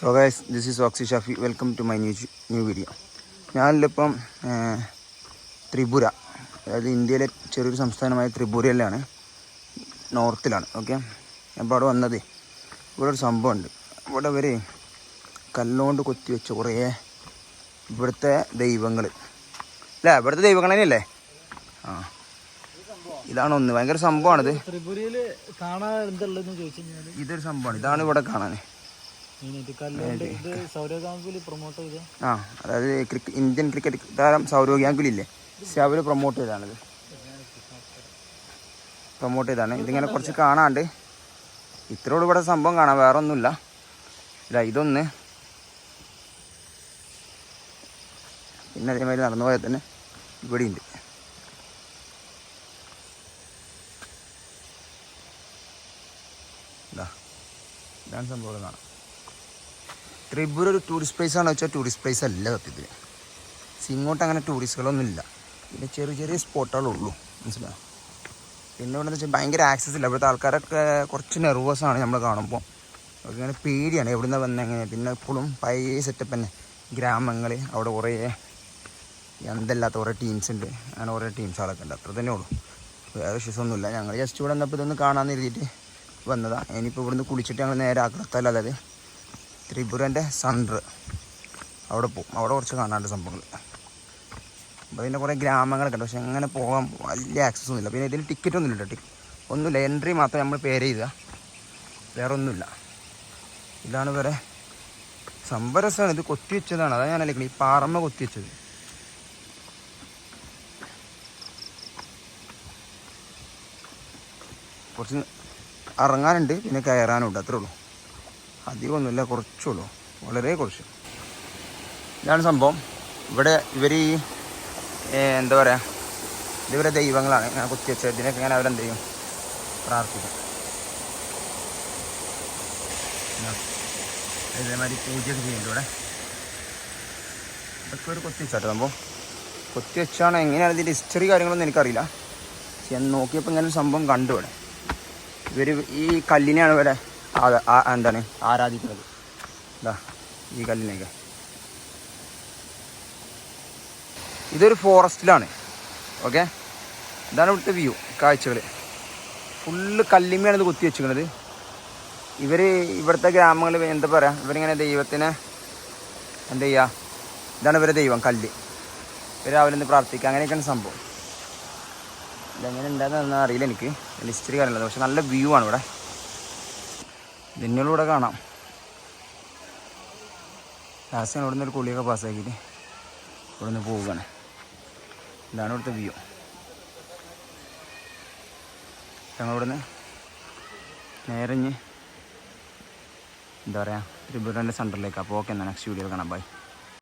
So guys this is Oxy Shafi welcome to my new new video ഞാനിപ്പം ത്രിപുര അതായത് ഇന്ത്യയിലെ ചെറിയൊരു സംസ്ഥാനമായ ത്രിപുരയിലാണ് നോർത്തിലാണ് ഓക്കെ? അപ്പോൾ അവിടെ വന്നത്. ഇവിടെ ഒരു സംഭവമുണ്ട്. ഇവിടെ ഇവർ കല്ലുകൊണ്ട് കൊത്തി വെച്ച കുറേ ഇവിടുത്തെ ദൈവങ്ങൾ അല്ല ഇവിടുത്തെ ദൈവങ്ങൾ തന്നെയല്ലേ? ആ. ഇതാണ് ഒന്ന്. ഭയങ്കര സംഭവമാണിത്. ത്രിപുരയിൽ കാണാൻ എന്തുള്ളതെന്ന് ചോദിച്ചു കഴിഞ്ഞാൽ ഇതൊരു സംഭവമാണ്. ഇതാണ് ഇവിടെ കാണാൻ ആ അതായത് ഇന്ത്യൻ ക്രിക്കറ്റ് താരം സൗരവ് ഗാംഗുലില്ലേ പക്ഷെ അവർ പ്രൊമോട്ട് ചെയ്താണിത് പ്രൊമോട്ട് ചെയ്താണ് ഇതിങ്ങനെ കുറച്ച് കാണാണ്ട്. ഇത്രയോട് ഇവിടെ സംഭവം കാണാം. വേറെ ഒന്നുമില്ല ഇല്ല ഇതൊന്ന്. പിന്നെ അതേമാതിരി നടന്നു പോയാൽ തന്നെ ഇവിടെ ഉണ്ട് ഇതാ ഇതാണ് സംഭവം കാണാം. ത്രിപുര ഒരു ടൂറിസ്റ്റ് പ്ലേസ് ആണോ വെച്ചാൽ ടൂറിസ്റ്റ് പ്ലേസ് അല്ല സത്യത്തിൽ ഇങ്ങോട്ട് അങ്ങനെ ടൂറിസ്റ്റുകളൊന്നും ഇല്ല പിന്നെ ചെറിയ ചെറിയ സ്പോട്ടുകളുള്ളൂ മനസ്സിലായോ? പിന്നെ ഇവിടെ വെച്ചാൽ ഭയങ്കര ആക്സസ് ഇല്ല. ഇവിടുത്തെ ആൾക്കാരൊക്കെ കുറച്ച് നെർവസ് ആണ് നമ്മൾ കാണുമ്പോൾ ഇങ്ങനെ പേടിയാണ് എവിടെ നിന്ന് വന്നത് പിന്നെ എപ്പോഴും പഴയ സെറ്റപ്പ് തന്നെ. ഗ്രാമങ്ങൾ അവിടെ കുറേ എന്തല്ലാത്ത കുറേ ടീംസ് ഉണ്ട്. അങ്ങനെ കുറേ ടീംസ് ആളൊക്കെ ഉണ്ട്. അത്ര തന്നെ ഉള്ളൂ. വേറെ ഇഷ്യൂസ് ഒന്നുമില്ല ഞങ്ങൾ ജസ്റ്റ് ഇവിടെ വന്നപ്പോൾ ഇതൊന്ന് കാണാമെന്ന് എഴുതിയിട്ട് വന്നതാണ് ഇനിയിപ്പോൾ ഇവിടുന്ന് കുളിച്ചിട്ട് ഞങ്ങൾ നേരെ ആഗ്രഹത്തല്ല അതായത് ത്രിപുരന്റെ സൺഡർ അവിടെ പോകും അവിടെ കുറച്ച് കാണാണ്ട് സംഭവങ്ങൾ. അപ്പോൾ പിന്നെ കുറേ ഗ്രാമങ്ങളൊക്കെ ഉണ്ട്. പക്ഷെ അങ്ങനെ പോകാൻ വലിയ ആക്സസ് ഒന്നുമില്ല. പിന്നെ ഇതിന് ടിക്കറ്റ് ഒന്നുമില്ല ടിക്കറ്റ് ഒന്നുമില്ല. എൻട്രി മാത്രം നമ്മൾ പേര് ചെയ്തുക വേറെ ഒന്നുമില്ല ഇതാണ് വേറെ സംഭരസമാണ് ഇത് കൊത്തി വെച്ചതാണ്. അതാണ് ഞാൻ അല്ലെങ്കിൽ ഈ പാറമ്മ കൊത്തി വെച്ചത്. കുറച്ച് ഇറങ്ങാനുണ്ട്. പിന്നെ കയറാനുണ്ട്. അത്രേ ഉള്ളൂ. അധികമൊന്നുമില്ല കുറച്ചുള്ളൂ. വളരെ കുറച്ച്. ഇതാണ് സംഭവം. ഇവിടെ ഇവർ ഈ എന്താ പറയുക ഇതിവരെ ദൈവങ്ങളാണ്. ഇങ്ങനെ കുത്തിവെച്ച ഇതിനൊക്കെ ഇങ്ങനെ അവരെന്ത് ചെയ്യും? പ്രാർത്ഥിക്കും. ഇതാ. ഇതേമാതിരി പൂജയൊക്കെ ചെയ്യുന്നുണ്ട് ഇവിടെ. ഇതൊക്കെ ഒരു കൊത്തിവെച്ചാട്ടോ സംഭവം. കൊത്തിവെച്ചാണ് എങ്ങനെയാണ് ഇതിന്റെ ഹിസ്റ്ററി കാര്യങ്ങളൊന്നും എനിക്കറിയില്ല. ഞാൻ നോക്കിയപ്പോൾ ഇങ്ങനെ ഒരു സംഭവം കണ്ടു ഇവിടെ. ഇവർ ഈ കല്ലിനെയാണ് ഇവിടെ എന്താണ്? ആരാധിക്കുന്നത് ഇതാ ഈ കല്ലിനൊക്കെ. ഇതൊരു ഫോറസ്റ്റിലാണ്. ഓക്കെ? ഇതാണ് ഇവിടുത്തെ വ്യൂ കാഴ്ചകൾ ഫുള്ള് കല്ലിമ്മയാണ് ഇത് കുത്തി വെച്ചിരിക്കുന്നത് ഇവർ ഇവിടുത്തെ ഗ്രാമങ്ങളിൽ എന്താ പറയുക ഇവരിങ്ങനെ ദൈവത്തിനെ എന്താ ചെയ്യുക ഇതാണ് ഇവരെ ദൈവം കല്ല്. ഇവർ രാവിലെ നിന്ന് പ്രാർത്ഥിക്കുക. അങ്ങനെയൊക്കെയാണ് സംഭവം. ഇതെങ്ങനെ ഉണ്ടായിരുന്നതെന്ന് അറിയില്ല എനിക്ക്. ഹിസ്റ്ററി കാര്യമില്ല പക്ഷെ നല്ല വ്യൂ ആണ് ഇവിടെ. ഇതിനൂടെ കാണാം. ലാസ്റ്റ് ഞാൻ ഇവിടുന്ന് ഒരു കുളിയൊക്കെ പാസ്സാക്കിയിട്ട് ഇവിടെ നിന്ന് പോവുകയാണ്. ഇതാണ് ഇവിടുത്തെ വ്യൂ ഞങ്ങൾ ഇവിടുന്ന് നേരഞ്ഞ് എന്താ പറയുക ത്രിപുരന്റെ സെന്ററിലേക്ക് അപ്പോൾ ഓക്കെ എന്നാൽ നെക്സ്റ്റ് വീഡിയോ കാണാം. ബൈ